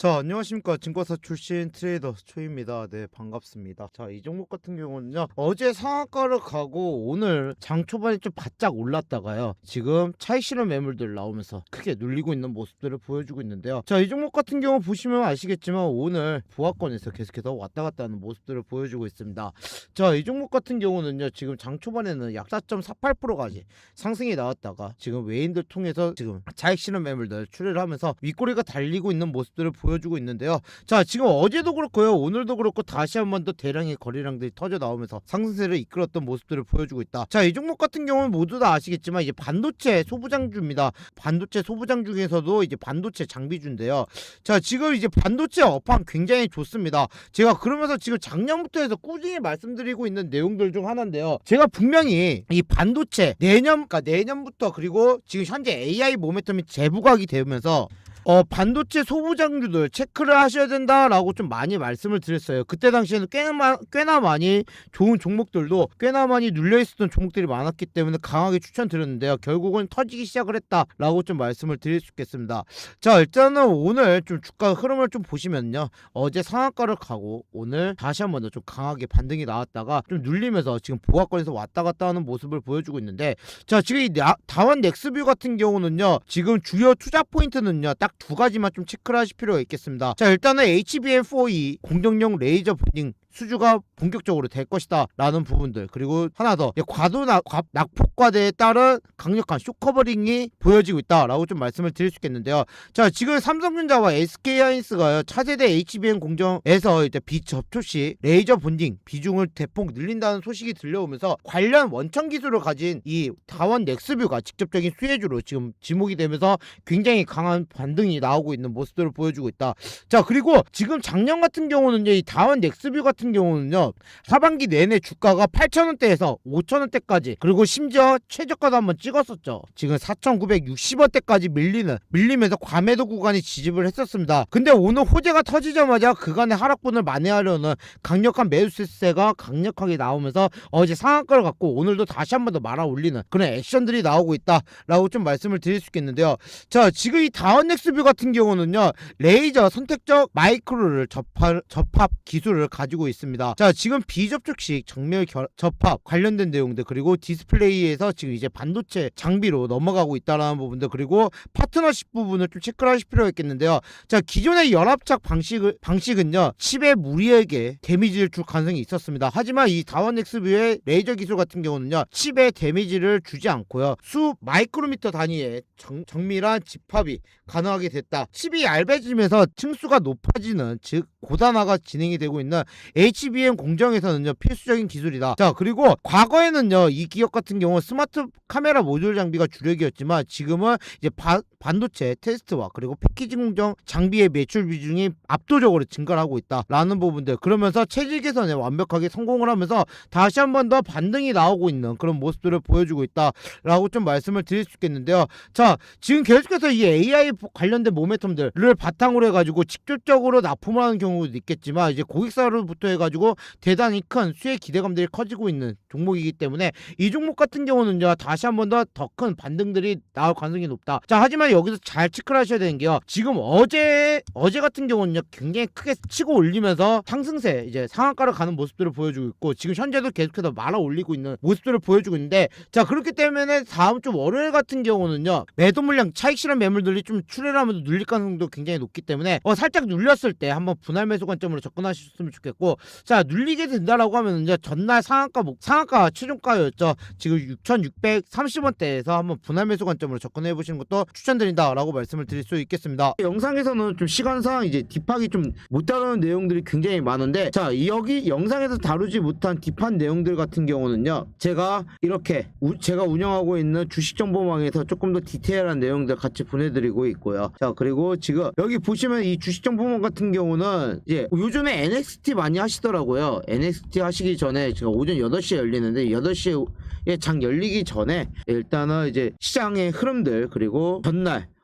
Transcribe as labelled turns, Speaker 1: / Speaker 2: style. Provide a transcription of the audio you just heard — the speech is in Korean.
Speaker 1: 자 안녕하십니까. 증권사 출신 트레이더 초입니다. 네 반갑습니다. 자 이 종목 같은 경우는요 어제 상한가를 가고 오늘 장 초반에 좀 바짝 올랐다가요 지금 차익 실현 매물들 나오면서 크게 눌리고 있는 모습들을 보여주고 있는데요. 자 이 종목 같은 경우 보시면 아시겠지만 오늘 보합권에서 계속해서 왔다 갔다 하는 모습들을 보여주고 있습니다. 자 이 종목 같은 경우는요 지금 장 초반에는 약 4.48%까지 상승이 나왔다가 지금 외인들 통해서 지금 차익 실현 매물들 출혈을 하면서 윗꼬리가 달리고 있는 모습들을 보여 주고 있는데요. 자 지금 어제도 그렇고요 오늘도 그렇고 다시 한 번 더 대량의 거래량들이 터져 나오면서 상승세를 이끌었던 모습들을 보여주고 있다. 자 이 종목 같은 경우는 모두 다 아시겠지만 이제 반도체 소부장주입니다. 반도체 소부장 중에서도 이제 반도체 장비주인데요. 자 지금 이제 반도체 업황 굉장히 좋습니다. 제가 그러면서 지금 작년부터 해서 꾸준히 말씀드리고 있는 내용들 중 하나인데요. 제가 분명히 이 반도체 내년 그러니까 내년부터 그리고 지금 현재 AI 모멘텀이 재부각이 되면서 어 반도체 소부장주들 체크를 하셔야 된다라고 좀 많이 말씀을 드렸어요. 그때 당시에는 꽤나, 마- 꽤나 많이 좋은 종목들도 꽤나 많이 눌려 있었던 종목들이 많았기 때문에 강하게 추천드렸는데요. 결국은 터지기 시작을 했다라고 좀 말씀을 드릴 수 있겠습니다. 자 일단은 오늘 좀 주가 흐름을 좀 보시면요. 어제 상한가를 가고 오늘 다시 한번 더 좀 강하게 반등이 나왔다가 좀 눌리면서 지금 보합권에서 왔다 갔다 하는 모습을 보여주고 있는데 자 지금 이 나- 다원 넥스뷰 같은 경우는요 지금 주요 투자 포인트는요 딱두 가지만 좀 체크를 하실 필요가 있겠습니다. 자 일단은 HBM4E 공정용 레이저 밴딩 수주가 본격적으로 될 것이다 라는 부분들 그리고 하나 더 예, 과도 낙폭과대에 따른 강력한 쇼커버링이 보여지고 있다 라고 좀 말씀을 드릴 수 있겠는데요 자 지금 삼성전자와 SK하이닉스가 차세대 HBM 공정에서 이제 비접촉 시 레이저 본딩 비중을 대폭 늘린다는 소식이 들려오면서 관련 원천 기술을 가진 이 다원 넥스뷰가 직접적인 수혜주로 지금 지목이 되면서 굉장히 강한 반등이 나오고 있는 모습들을 보여주고 있다. 자 그리고 지금 작년 같은 경우는 이 다원 넥스뷰 같은 경우는요 하반기 내내 주가가 8,000원대에서 5,000원대까지 그리고 심지어 최저가도 한번 찍었었죠. 지금 4,960원대까지 밀리는 밀리면서 과매도 구간이 지집을 했었습니다. 근데 오늘 호재가 터지자마자 그간의 하락분을 만회하려는 강력한 매수세가 강력하게 나오면서 어제 상한가를 갖고 오늘도 다시 한 번 더 말아 올리는 그런 액션들이 나오고 있다라고 좀 말씀을 드릴 수 있겠는데요. 자 지금 이 다원넥스뷰 같은 경우는요 레이저 선택적 마이크로를 접합, 접합 기술을 가지고 있습니다. 자 지금 비접촉식 정밀 결, 접합 관련된 내용들 그리고 디스플레이에서 지금 이제 반도체 장비로 넘어가고 있다라는 부분들 그리고 파트너십 부분을 좀 체크를 하실 필요가 있겠는데요. 자 기존의 연합착 방식을 방식은요 칩에 무리하게 데미지를 줄 가능성이 있었습니다. 하지만 이 다원 엑스뷰의 레이저 기술 같은 경우는요 칩에 데미지를 주지 않고요 수 마이크로미터 단위의 정, 정밀한 집합이 가능하게 됐다. 칩이 얇아지면서 층수가 높아지는 즉 고단화가 진행이 되고 있는 HBM 공정에서는요 필수적인 기술이다. 자 그리고 과거에는요 이 기업 같은 경우 스마트 카메라 모듈 장비가 주력이었지만 지금은 이제 바- 반도체 테스트와 그리고 패키징 공정 장비의 매출 비중이 압도적으로 증가하고 있다라는 부분들 그러면서 체질 개선에 완벽하게 성공을 하면서 다시 한 번 더 반등이 나오고 있는 그런 모습들을 보여주고 있다라고 좀 말씀을 드릴 수 있겠는데요. 자 지금 계속해서 이 AI 관련된 모멘텀들을 바탕으로 해가지고 직접적으로 납품을 하는 경우도 있겠지만 이제 고객사로부터 해가지고 대단히 큰 수혜 기대감들이 커지고 있는 종목이기 때문에 이 종목 같은 경우는 요 다시 한 번 더 더 큰 반등들이 나올 가능성이 높다. 자 하지만 여기서 잘 체크를 하셔야 되는 게요. 지금 어제 어제 같은 경우는요 굉장히 크게 치고 올리면서 상승세 이제 상한가를 가는 모습들을 보여주고 있고 지금 현재도 계속해서 말아 올리고 있는 모습들을 보여주고 있는데 자 그렇기 때문에 다음 주 월요일 같은 경우는요 매도 물량 차익 실현 매물들이 좀 출혈하면서 눌릴 가능성도 굉장히 높기 때문에 어 살짝 눌렸을 때 한번 분할 매수 관점으로 접근하셨으면 좋겠고 자 눌리게 된다라고 하면은요 전날 상한가 목 상한가 최종가였죠. 지금 6,630원대에서 한번 분할 매수 관점으로 접근해 보시는 것도 추천드린다라고 말씀을 드릴 수 있겠습니다. 영상에서는 좀 시간상 이제 딥하게 좀 못 다루는 내용들이 굉장히 많은데 자 여기 영상에서 다루지 못한 딥한 내용들 같은 경우는요 제가 이렇게 우- 제가 운영하고 있는 주식 정보망에서 조금 더 디테일한 내용들 같이 보내드리고 있고요. 자 그리고 지금 여기 보시면 이 주식 정보망 같은 경우는 이제 요즘에 NXT 많이 하시 더라고요. NXT 하시기 전에 제가 오전 8시에 열리는데 8시에 장 열리기 전에 일단은 이제 시장의 흐름들 그리고 전날